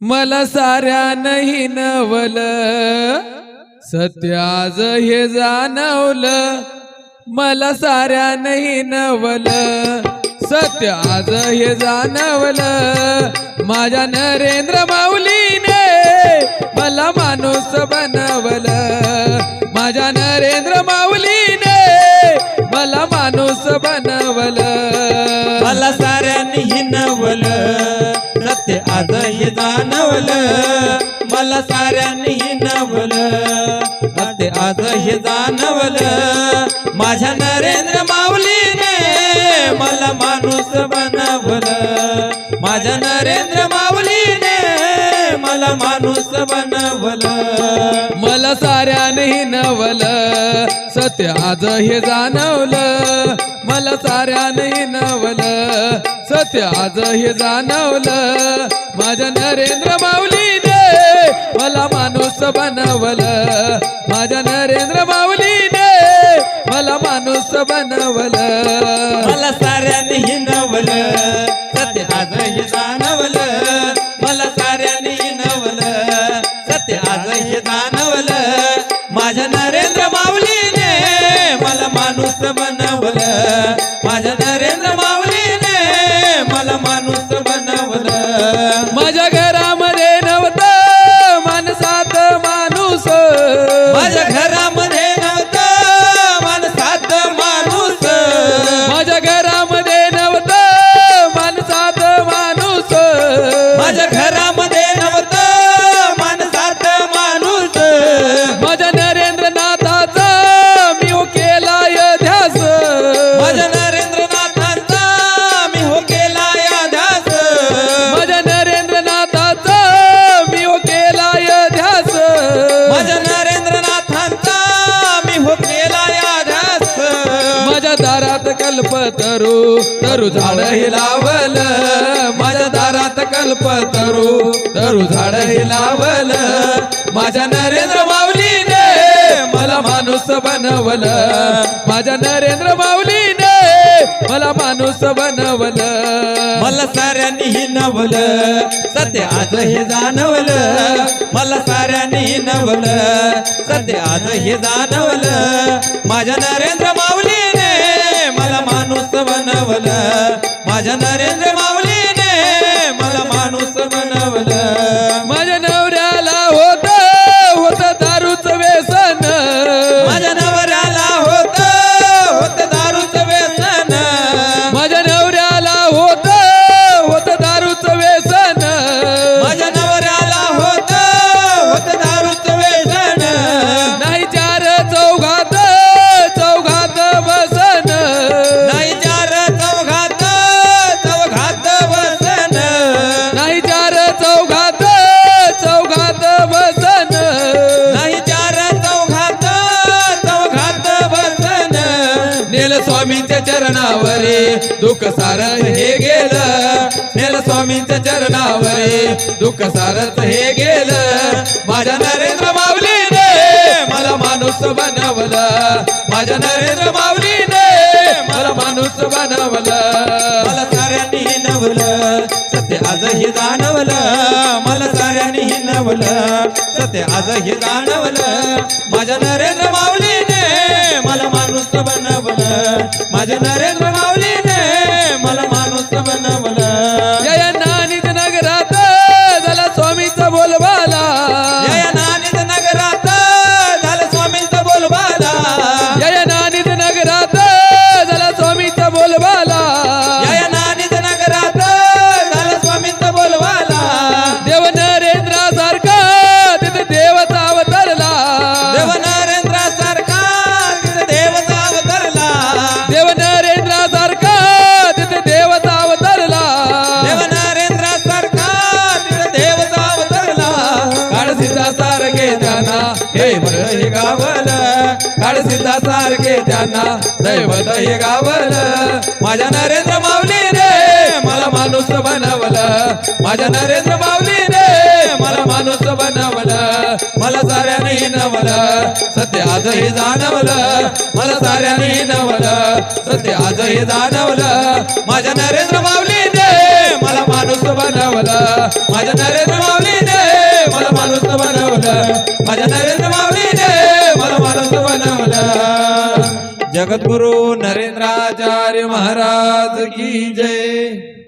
मला साऱ्यानही नवल. सत्याज हे जाणवलं. मला साऱ्यानही नवल. सत्याज हे जाणवलं. माझ्या नरेंद्र माऊलीने मला माणूस बनवलं. माझ्या नरेंद्र माऊलीने मला माणूस बनवलं. मला साऱ्यांनी आजही आज हे मला साऱ्यांनी नवलं ते आज हे माझ्या नरेंद्र माऊलीने मला माणूस बनवलं. माझ्या नरेंद्र माऊलीने मला माणूस बनवलं. मला साऱ्याने नवलं सत्य आज हे जाणवलं. मला साऱ्याने नवलं सत्य आज हे जाणवलं. माझ्या नरेंद्र माऊलीने मला माणूस बनवलं. माझ्या नरेंद्र माऊलीने मला माणूस बनवलं. मला साऱ्यांनी हिंदवलं सध्या माझ्या घरामध्ये कल्प तरू तरू झाड हे लावल. माझ्या दारात कल्प तरू तरू झाड हे लावल. माझ्या नरेंद्र माऊलीने मला माणूस बनवल. माझ्या नरेंद्र माऊलीने मला माणूस बनवल. मला साऱ्यांनी हिनवल. सध्या आज हे जाणवल. मला साऱ्यांनी हिनवल. सध्या आज हे जाणवल. माझ्या नवल. माझ्या नरेंद्र चरणावरे दुःख सार हे गेलं. नेल स्वामींच्या चरणावरे दुःख सारच हे गेलं. माझ्या नरेंद्र माऊलीने मला माणूस बनवलं. माझ्या नरेंद्र माऊलीने मला माणूस बनवलं. मला साऱ्यांनी नवलं सत्य आजही जाणवलं. मला साऱ्यांनी नवलं सत्य आजही जाणवलं. माझ्या नरेंद्र माऊली माझ्या नरेंद्र माऊलीने मला माणूस बनव. हे बर हे गावल. काळसिद्धा सारखे त्यांना दैवत हे गावल. माझ्या नरेंद्र माऊलीने मला माणूस बनवलं. माझ्या नरेंद्र माऊलीने मला माणूस बनवलं. मला साऱ्याने नवलं सत्य आज हे जाणवलं. मला साऱ्याने नवलं सत्य आज हे जाणवलं. माझ्या नरेंद्र माझ्या नरेंद्र माऊली माझ्या नरेंद्र माऊलीने मला माणूस बनवलं. जगद्गुरु नरेंद्राचार्य महाराज की जय.